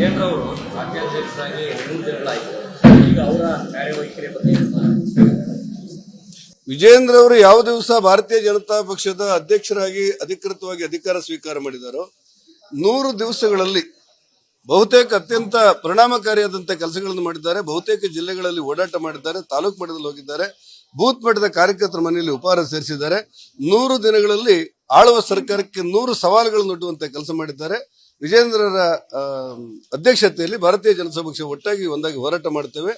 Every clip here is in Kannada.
ರಾಜ್ಯಾಧ್ಯಕ್ಷರಾಗಿ ಮೂರು ಈಗ ಅವರ ಕಾರ್ಯವೈಖರಿ ಬಗ್ಗೆ ವಿಜೇಂದ್ರ ಅವರು ಯಾವ ದಿವಸ ಭಾರತೀಯ ಜನತಾ ಪಕ್ಷದ ಅಧ್ಯಕ್ಷರಾಗಿ ಅಧಿಕೃತವಾಗಿ ಅಧಿಕಾರ ಸ್ವೀಕಾರ ಮಾಡಿದಾರೋ, ನೂರು ದಿವಸಗಳಲ್ಲಿ ಬಹುತೇಕ ಅತ್ಯಂತ ಪರಿಣಾಮಕಾರಿಯಾದಂತಹ ಕೆಲಸಗಳನ್ನು ಮಾಡಿದ್ದಾರೆ. ಬಹುತೇಕ ಜಿಲ್ಲೆಗಳಲ್ಲಿ ಓಡಾಟ ಮಾಡಿದ್ದಾರೆ, ತಾಲೂಕು ಮಟ್ಟದಲ್ಲಿ ಹೋಗಿದ್ದಾರೆ, ಬೂತ್ ಮಟ್ಟದ ಕಾರ್ಯಕರ್ತರ ಮನೆಯಲ್ಲಿ ಉಪಹಾರ ಸೇರಿಸಿದ್ದಾರೆ. ನೂರು ದಿನಗಳಲ್ಲಿ ಆಳುವ ಸರ್ಕಾರಕ್ಕೆ ನೂರು ಸವಾಲುಗಳನ್ನು ಒಡ್ಡುವಂತ ಕೆಲಸ ಮಾಡಿದ್ದಾರೆ. ವಿಜೇಂದ್ರರ ಅಧ್ಯಕ್ಷತೆಯಲ್ಲಿ ಭಾರತೀಯ ಜನತಾ ಪಕ್ಷ ಒಟ್ಟಾಗಿ ಒಂದಾಗಿ ಹೋರಾಟ ಮಾಡ್ತೇವೆ.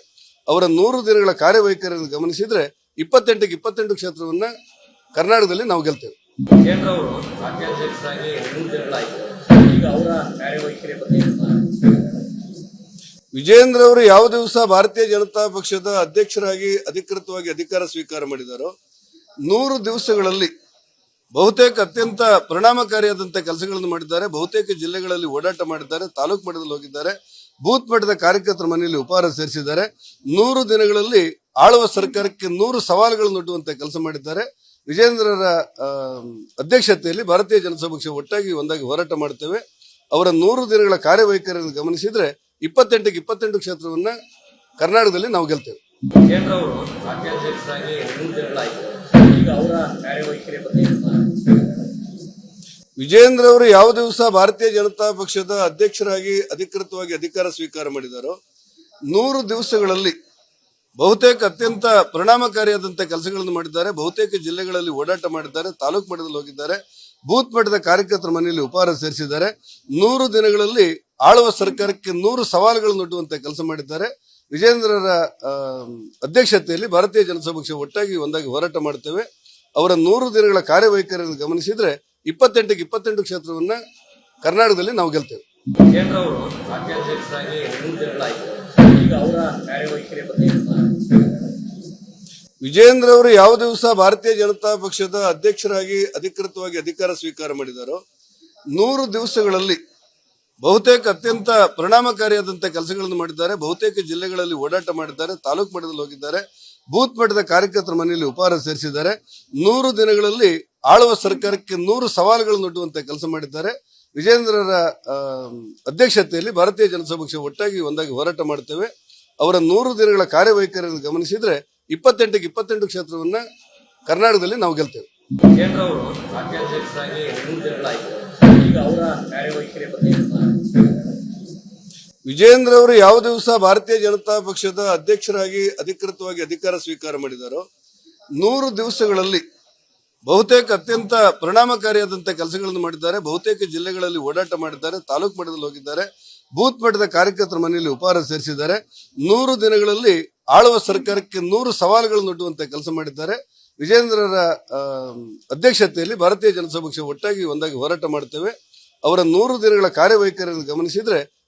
ಅವರ ನೂರು ದಿನಗಳ ಕಾರ್ಯವೈಖರಿಯನ್ನು ಗಮನಿಸಿದ್ರೆ ಇಪ್ಪತ್ತೆಂಟಕ್ಕೆ ಇಪ್ಪತ್ತೆಂಟು ಕ್ಷೇತ್ರವನ್ನ ಕರ್ನಾಟಕದಲ್ಲಿ ನಾವು ಗೆಲ್ತೇವೆ. ವಿಜೇಂದ್ರ ಅವರು ಯಾವ ದಿವಸ ಭಾರತೀಯ ಜನತಾ ಪಕ್ಷದ ಅಧ್ಯಕ್ಷರಾಗಿ ಅಧಿಕೃತವಾಗಿ ಅಧಿಕಾರ ಸ್ವೀಕಾರ ಮಾಡಿದಾರೋ ನೂರು ದಿವಸಗಳಲ್ಲಿ ಬಹುತೇಕ ಅತ್ಯಂತ ಪರಿಣಾಮಕಾರಿಯಾದಂತಹ ಕೆಲಸಗಳನ್ನು ಮಾಡಿದ್ದಾರೆ. ಬಹುತೇಕ ಜಿಲ್ಲೆಗಳಲ್ಲಿ ಓಡಾಟ ಮಾಡಿದ್ದಾರೆ. ತಾಲೂಕು ಮಟ್ಟದಲ್ಲಿ ಹೋಗಿದ್ದಾರೆ. ಬೂತ್ ಮಟ್ಟದ ಕಾರ್ಯಕರ್ತರ ಮನೆಯಲ್ಲಿ ಉಪಹಾರ ಸೇರಿಸಿದ್ದಾರೆ. ನೂರು ದಿನಗಳಲ್ಲಿ ಆಳುವ ಸರ್ಕಾರಕ್ಕೆ ನೂರು ಸವಾಲುಗಳನ್ನು ಒಡ್ಡುವಂತ ಕೆಲಸ ಮಾಡಿದ್ದಾರೆ. ವಿಜೇಂದ್ರರ ಅಧ್ಯಕ್ಷತೆಯಲ್ಲಿ ಭಾರತೀಯ ಜನತಾ ಪಕ್ಷ ಒಟ್ಟಾಗಿ ಒಂದಾಗಿ ಹೋರಾಟ ಮಾಡ್ತೇವೆ ಅವರ ನೂರು ದಿನಗಳ ಕಾರ್ಯವೈಖರಿಯನ್ನು ಗಮನಿಸಿದ್ರೆ ಇಪ್ಪತ್ತೆಂಟಕ್ಕೆ ಇಪ್ಪತ್ತೆಂಟು ಕ್ಷೇತ್ರವನ್ನ ಕರ್ನಾಟಕದಲ್ಲಿ ನಾವು ಗೆಲ್ತೇವೆ. ವಿಜೇಂದ್ರ ಅವರು ರಾಜ್ಯಾಧ್ಯಕ್ಷರಾಗಿ ಮೂರು ಈಗ ಅವರ ಕಾರ್ಯವೈಖರಿ ಬಗ್ಗೆ ಅವರು ಯಾವ ದಿವಸ ಭಾರತೀಯ ಜನತಾ ಪಕ್ಷದ ಅಧ್ಯಕ್ಷರಾಗಿ ಅಧಿಕೃತವಾಗಿ ಅಧಿಕಾರ ಸ್ವೀಕಾರ ಮಾಡಿದಾರೋ, ನೂರು ದಿವಸಗಳಲ್ಲಿ ಬಹುತೇಕ ಅತ್ಯಂತ ಪರಿಣಾಮಕಾರಿಯಾದಂತಹ ಕೆಲಸಗಳನ್ನು ಮಾಡಿದ್ದಾರೆ. ಬಹುತೇಕ ಜಿಲ್ಲೆಗಳಲ್ಲಿ ಓಡಾಟ ಮಾಡಿದ್ದಾರೆ, ತಾಲೂಕು ಮಟ್ಟದಲ್ಲಿ ಹೋಗಿದ್ದಾರೆ, ಬೂತ್ ಮಟ್ಟದ ಕಾರ್ಯಕರ್ತರ ಮನೆಯಲ್ಲಿ ಉಪಹಾರ ಸೇರಿಸಿದ್ದಾರೆ. ನೂರು ದಿನಗಳಲ್ಲಿ ಆಳುವ ಸರ್ಕಾರಕ್ಕೆ ನೂರು ಸವಾಲುಗಳನ್ನು ಒಡ್ಡುವಂತ ಕೆಲಸ ಮಾಡಿದ್ದಾರೆ. ವಿಜೇಂದ್ರರ ಅಧ್ಯಕ್ಷತೆಯಲ್ಲಿ ಭಾರತೀಯ ಜನತಾ ಪಕ್ಷ ಒಟ್ಟಾಗಿ ಒಂದಾಗಿ ಹೋರಾಟ ಮಾಡ್ತೇವೆ. ಅವರ ನೂರು ದಿನಗಳ ಕಾರ್ಯವೈಖರಿಯನ್ನು ಗಮನಿಸಿದ್ರೆ ಇಪ್ಪತ್ತೆಂಟಕ್ಕೆ ಇಪ್ಪತ್ತೆಂಟು ಕ್ಷೇತ್ರವನ್ನ ಕರ್ನಾಟಕದಲ್ಲಿ ನಾವು ಗೆಲ್ತೇವೆ. ವಿಜೇಂದ್ರ ಅವರು ಯಾವ ದಿವಸ ಭಾರತೀಯ ಜನತಾ ಪಕ್ಷದ ಅಧ್ಯಕ್ಷರಾಗಿ ಅಧಿಕೃತವಾಗಿ ಅಧಿಕಾರ ಸ್ವೀಕಾರ ಮಾಡಿದಾರೋ ನೂರು ದಿವಸಗಳಲ್ಲಿ ಬಹುತೇಕ ಅತ್ಯಂತ ಪರಿಣಾಮಕಾರಿಯಾದಂತಹ ಕೆಲಸಗಳನ್ನು ಮಾಡಿದ್ದಾರೆ. ಬಹುತೇಕ ಜಿಲ್ಲೆಗಳಲ್ಲಿ ಓಡಾಟ ಮಾಡಿದ್ದಾರೆ. ತಾಲೂಕು ಮಟ್ಟದಲ್ಲಿ ಹೋಗಿದ್ದಾರೆ. ಬೂತ್ ಮಟ್ಟದ ಕಾರ್ಯಕರ್ತರ ಮನೆಯಲ್ಲಿ ಉಪಹಾರ ಸೇರಿಸಿದ್ದಾರೆ. ನೂರು ದಿನಗಳಲ್ಲಿ ಆಳುವ ಸರ್ಕಾರಕ್ಕೆ ನೂರು ಸವಾಲುಗಳನ್ನು ಒಡ್ಡುವಂತ ಕೆಲಸ ಮಾಡಿದ್ದಾರೆ. ವಿಜೇಂದ್ರರ ಅಧ್ಯಕ್ಷತೆಯಲ್ಲಿ ಭಾರತೀಯ ಜನತಾ ಪಕ್ಷ ಒಟ್ಟಾಗಿ ಒಂದಾಗಿ ಹೋರಾಟ ಮಾಡುತ್ತೇವೆ. ಅವರ ನೂರು ದಿನಗಳ ಕಾರ್ಯವೈಖರಿಯನ್ನು ಗಮನಿಸಿದ್ರೆ ಇಪ್ಪತ್ತೆಂಟಕ್ಕೆ ಇಪ್ಪತ್ತೆಂಟು ಕ್ಷೇತ್ರವನ್ನ ಕರ್ನಾಟಕದಲ್ಲಿ ನಾವು ಗೆಲ್ತೇವೆ. ಈಗ ಅವರ ಕಾರ್ಯವೈಖರಿ ಬಗ್ಗೆ ವಿಜೇಂದ್ರ ಅವರು ಯಾವ ದಿವಸ ಭಾರತೀಯ ಜನತಾ ಪಕ್ಷದ ಅಧ್ಯಕ್ಷರಾಗಿ ಅಧಿಕೃತವಾಗಿ ಅಧಿಕಾರ ಸ್ವೀಕಾರ ಮಾಡಿದಾರೋ, ನೂರು ದಿವಸಗಳಲ್ಲಿ ಬಹುತೇಕ ಅತ್ಯಂತ ಪರಿಣಾಮಕಾರಿಯಾದಂತಹ ಕೆಲಸಗಳನ್ನು ಮಾಡಿದ್ದಾರೆ. ಬಹುತೇಕ ಜಿಲ್ಲೆಗಳಲ್ಲಿ ಓಡಾಟ ಮಾಡಿದ್ದಾರೆ, ತಾಲೂಕು ಮಟ್ಟದಲ್ಲಿ ಹೋಗಿದ್ದಾರೆ, ಬೂತ್ ಮಟ್ಟದ ಕಾರ್ಯಕರ್ತರ ಮನೆಯಲ್ಲಿ ಉಪಹಾರ ಸೇರಿಸಿದ್ದಾರೆ. ನೂರು ದಿನಗಳಲ್ಲಿ ಆಳುವ ಸರ್ಕಾರಕ್ಕೆ ನೂರು ಸವಾಲುಗಳನ್ನು ಒಡ್ಡುವಂತ ಕೆಲಸ ಮಾಡಿದ್ದಾರೆ. ವಿಜೇಂದ್ರರ ಅಧ್ಯಕ್ಷತೆಯಲ್ಲಿ ಭಾರತೀಯ ಜನತಾ ಪಕ್ಷ ಒಟ್ಟಾಗಿ ಒಂದಾಗಿ ಹೋರಾಟ ಮಾಡ್ತೇವೆ ಅವರ ನೂರು ದಿನಗಳ ಕಾರ್ಯವೈಖರಿಯನ್ನು ಗಮನಿಸಿದ್ರೆ